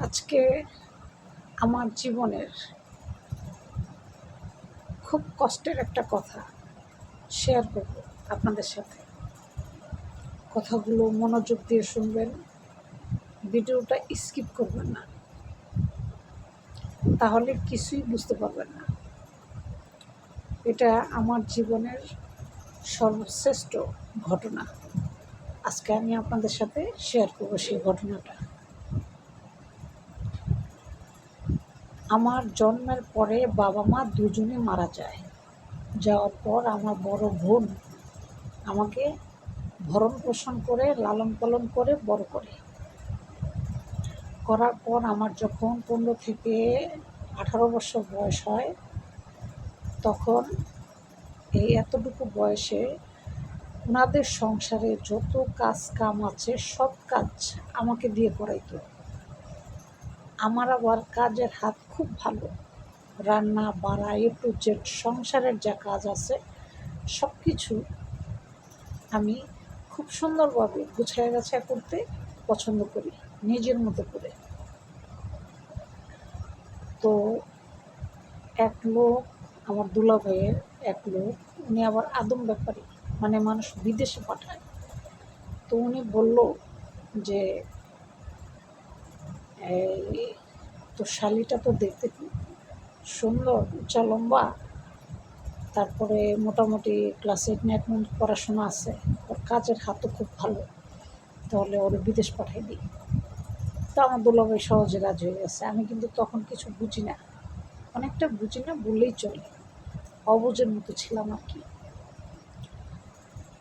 আজকে আমার জীবনের খুব কষ্টের একটা কথা শেয়ার করব আপনাদের সাথে। কথাগুলো মনোযোগ দিয়ে শুনবেন, ভিডিওটা স্কিপ করবেন না। তাহলে কিছুই বুঝতে পারবেন না। এটা আমার জীবনের সর্বশ্রেষ্ঠ ঘটনা। আজকে আমি আপনাদের সাথে শেয়ার করব সেই ঘটনাটা। আমার জন্মের পরে বাবা মা দুজনে মারা যায়। যাওয়ার পর আমার বড় বোন আমাকে ভরণ পোষণ করে, লালন পালন করে, বড় করে। করার পর আমার যখন পনেরো থেকে আঠারো বছর বয়স হয়, তখন এই এতটুকু বয়সে ওনাদের সংসারে যত কাজ কাম আছে, সব কাজ আমাকে দিয়ে করাইতো। আমার আবার কাজের হাত খুব ভালো। রান্না, বাড়া এ টু জেড সংসারের যা কাজ আছে সব কিছু আমি খুব সুন্দরভাবে গুছায় গাছায় করতে পছন্দ করি, নিজের মতো করে। তো এক লোক, আমার দুলা ভাইয়ের এক লোক, উনি আবার আদম ব্যাপারী মানে মানুষ বিদেশে পাঠায়। তো উনি বলল যে তো শালিটা তো দেখতে খুব সুন্দর, উঁচা, লম্বা। তারপরে মোটামুটি ক্লাস এইট নাইন পড়াশোনা আছে। ওর কাজের হাতও খুব ভালো। তাহলে ওর বিদেশ পাঠাই দিই। তো আমার দুলাভাই সহজে রাজি হয়ে গেছে। আমি কিন্তু তখন কিছু বুঝি না। অনেকটা বুঝি না, বললেই চলে। অবুঝের মতো ছিলাম আর কি।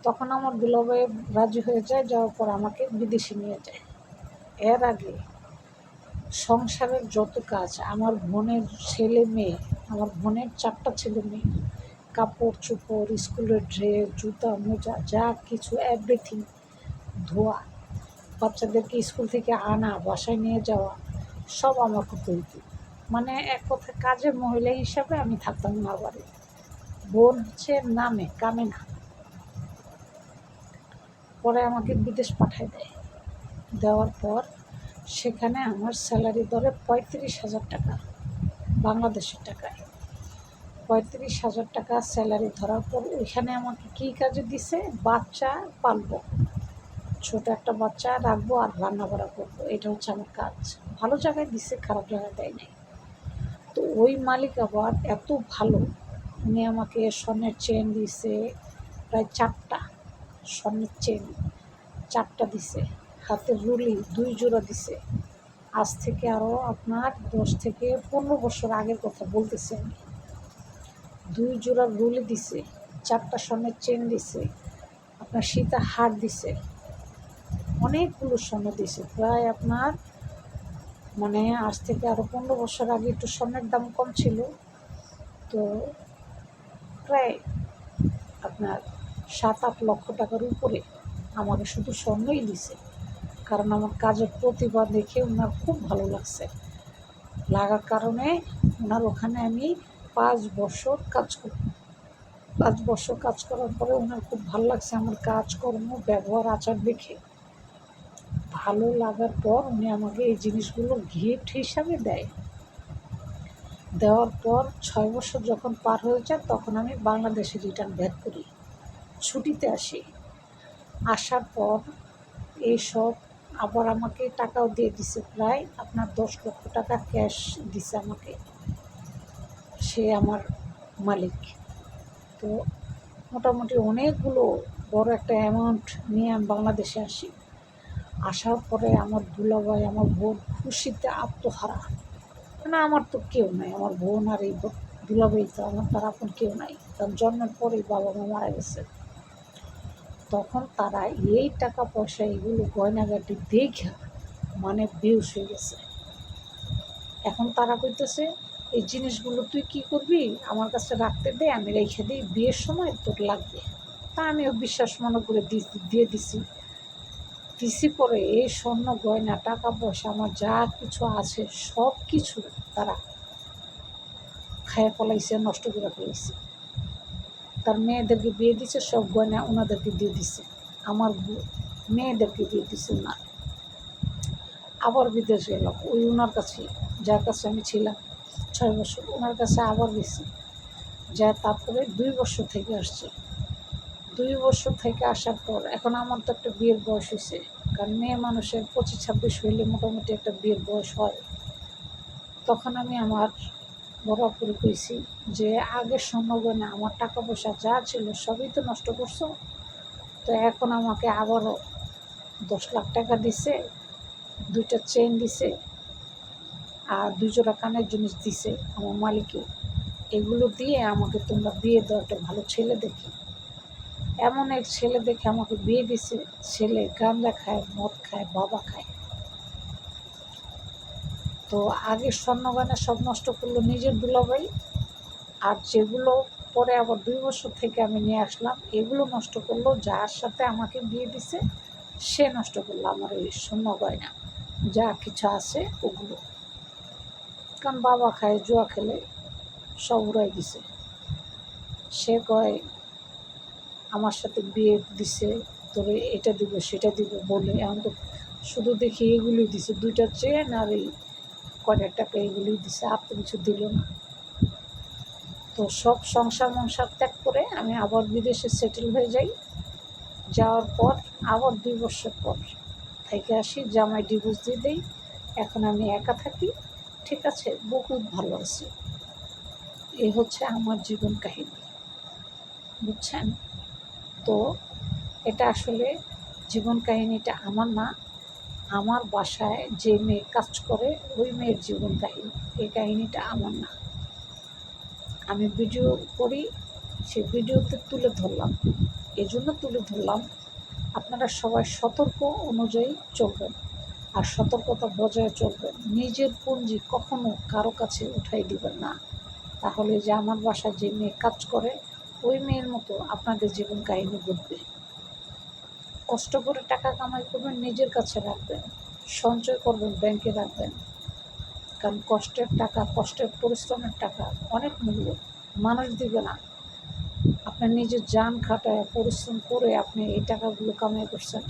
তখন আমার দুলাভাই রাজি হয়ে যায়, যাওয়ার পর আমাকে বিদেশে নিয়ে যায়। এর আগে সংসারের যত কাজ, আমার বোনের ছেলে মেয়ে, আমার বোনের চারটা ছেলে মেয়ে, কাপড় চোপড়, স্কুলের ড্রেস, জুতা, মোজা, যা কিছু এভরিথিং ধোয়া, বাচ্চাদেরকে স্কুল থেকে আনা, বাসায় নিয়ে যাওয়া, সব করতে হইতো মানে এক কথা কাজের মহিলা হিসাবে আমি থাকতাম আমার বাড়ি বোন হচ্ছে নামে, কামে না। পরে আমাকে বিদেশ পাঠায় দেয়। দেওয়ার পর সেখানে আমার স্যালারি ধরে পঁয়ত্রিশ হাজার টাকা, বাংলাদেশের টাকায়। পঁয়ত্রিশ হাজার টাকা স্যালারি ধরার পর ওইখানে আমাকে কী কাজে দিছে? বাচ্চা পালবো। ছোট একটা বাচ্চা রাখব আর রান্না বাড়া করব। এটা হচ্ছে আমার কাজ। ভালো জায়গায় দিছে, খারাপ জায়গায় দেয় নাই। তো ওই মালিক আবার এত ভালো, উনি আমাকে স্বর্ণের চেন দিছে, প্রায় চারটা স্বর্ণের চেন চারটা দিছে। হাতের রুলি দুই জোড়া দিছে। আজ থেকে আরও আপনার দশ থেকে পনেরো বছর আগের কথা বলতেছি। আমি দুই জোড়া রুলি দিছে, চারটা স্বর্ণের চেন দিছে, আপনার সীতা হার দিছে। অনেকগুলো স্বর্ণ দিছে, প্রায় আপনার মানে আজ থেকে আরও পনেরো বছর আগে একটু স্বর্ণের দাম কম ছিল। তো প্রায় আপনার সাত আট লক্ষ টাকার উপরে আমাকে শুধু স্বর্ণই দিছে। কারণ আমার কাজের প্রতিভা দেখে ওনার খুব ভালো লাগছে। লাগার কারণে ওনার ওখানে আমি পাঁচ বছর কাজ করি, পাঁচ বছর কাজ করার পরে ওনার খুব ভালো লাগছে আমার কাজকর্ম, ব্যবহার, আচার দেখে। ভালো লাগার পর উনি আমাকে এই জিনিসগুলো গিফট হিসাবে দেয়। দেওয়ার পর ছয় বছর যখন পার হয়ে যায় তখন আমি বাংলাদেশে রিটার্ন ব্যাক করি। ছুটিতে আসি। আসার পর এইসব আবার আমাকে টাকাও দিয়ে দিছে প্রায় আপনার দশ লক্ষ টাকা ক্যাশ দিছে আমাকে। সে আমার মালিক। তো মোটামুটি অনেকগুলো বড় একটা অ্যামাউন্ট নিয়ে আমি বাংলাদেশে আসি। আসার পরে আমার দুলাভাই, আমার বোন খুশিতে আত্মহারা। মানে আমার তো কেউ নাই, আমার বোন আর এই দুলাভাই তো, আমার তার আপন কেউ নাই। কারণ জন্মের পরেই বাবা মা মারা গেছে। তখন তারা এই টাকা পয়সা এগুলো গয়নাগাটি দেখা মানে বেউস হয়ে গেছে। এখন তারা কইতেছে, এই জিনিসগুলো তুই কি করবি? আমার কাছে রাখতে দে, আমি রেখে দিই, বিয়ের সময় তোর লাগবে। তা আমিও বিশ্বাস মনে করে দিয়ে দিছি। দিছি পরে এই স্বর্ণ, গয়না টাকা পয়সা আমার যা কিছু আছে সব কিছু তারা খায়া ফলাইছে, নষ্ট করে ফেলাইছে। তার মেয়েদেরকে বিয়ে দিচ্ছে সব গয়না ওনাদেরকে দিয়ে দিছে। আমার মেয়েদেরকে দিয়ে দিছে না। আবার বিদেশ গেলাম ওই ওনার কাছে, যার কাছে আমি ছিলাম ছয় বছর ওনার কাছে আবার গেছি। যা তারপরে দুই বছর থেকে আসছে। দুই বছর থেকে আসার পর এখন আমার তো একটা বিয়ের বয়স হয়েছে। কারণ মেয়ে মানুষের পঁচিশ ছাব্বিশ হইলে মোটামুটি একটা বিয়ের বয়স হয়। তখন আমি আমার বরাবরি কইছি, যে আগের সম্ভাবনা আমার টাকা পয়সা যা ছিল সবই তো নষ্ট করছ। তো এখন আমাকে আবারও দশ লাখ টাকা দিছে, দুইটা চেন দিছে, আর দুই জোড়া কানের জিনিস দিছে আমার মালিকে। এগুলো দিয়ে আমাকে তোমরা বিয়ে দাও একটা ভালো ছেলে দেখে। এমন এক ছেলে দেখে আমাকে বিয়ে দিছে, ছেলে গাঁজা খায়, মদ খায়, বাবা খায়। তো আগের স্বর্ণগয়না সব নষ্ট করল নিজের দুলাভাই। আর যেগুলো পরে আবার দুই বছর থেকে আমি নিয়ে আসলাম, এগুলো নষ্ট করল, যার সাথে আমাকে বিয়ে দিছে, সে নষ্ট করল আমার ওই স্বর্ণ গয়না যা কিছু আছে ওগুলো। কারণ বাবা খায়, জুয়া খেলে, সব উড়াই দিছে। সে কয়, আমার সাথে বিয়ে দিছে, তোরে এটা দিব, সেটা দিব, বলে। এখন তো শুধু দেখি এগুলোই দিছে, দুইটা চেন আর এই কয়টা টাকা এগুলোই দিছে, আর তো কিছু দিল না। তো সব সংসার মংসার ত্যাগ করে আমি আবার বিদেশে সেটেল হয়ে যাই। যাওয়ার পর, আবার দুই বছর পর থেকে আসি, জামাই ডিভোর্স দিয়ে দেই। এখন আমি একা থাকি। ঠিক আছে, বহুত ভালো আছি। এ হচ্ছে আমার জীবন কাহিনী। বুঝছেন? তো এটা আসলে জীবন কাহিনীটা আমার না আমার বাসায় যে মেয়ে কাজ করে, ওই মেয়ের জীবন কাহিনী। এই কাহিনীটা আমার না। আমি ভিডিও করি, সেই ভিডিওতে তুলে ধরলাম। এই জন্য তুলে ধরলাম, আপনারা সবাই সতর্ক অনুযায়ী চলবেন আর সতর্কতা বজায় চলবেন। নিজের পুঞ্জি কখনো কারও কাছে উঠাই দিবেন না। তাহলে যে আমার বাসায় যে মেয়ে কাজ করে, ওই মেয়ের মতো আপনাদের জীবন কাহিনী ঘটবে। কষ্ট করে টাকা কামাই করবেন, নিজের কাছে রাখবেন, সঞ্চয় করবেন, ব্যাংকে রাখবেন। কারণ কষ্টের টাকা, কষ্টের পরিশ্রমের টাকা অনেক মূল্য, মানুষ দিবে না। আপনার নিজের যান খাটায় পরিশ্রম করে আপনি এই টাকাগুলো কামাই করছেন।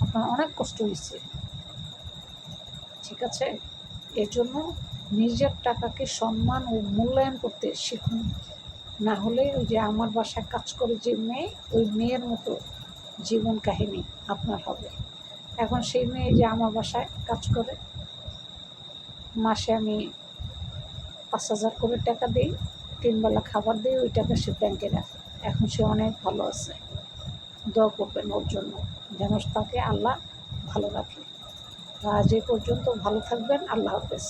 আপনার অনেক কষ্ট হয়েছে। ঠিক আছে? এর জন্য নিজের টাকাকে সম্মান ও মূল্যায়ন করতে শিখুন। না হলে ওই যে আমার বাসায় কাজ করে যে মেয়ে, ওই মেয়ের মতো জীবন কাহিনী আপনার হবে। এখন সেই মেয়ে যে আমার বাসায় কাজ করে, মাসে আমি পাঁচ হাজার করে টাকা দিই তিনবেলা খাবার দিই, ওই টাকা সে ব্যাংকে রাখে। এখন সে অনেক ভালো আছে। দোয়া করবেন ওর জন্য, যেন তাকে আল্লাহ ভালো রাখে। আজ এ পর্যন্ত ভালো থাকবেন, আল্লাহ হাফেজ।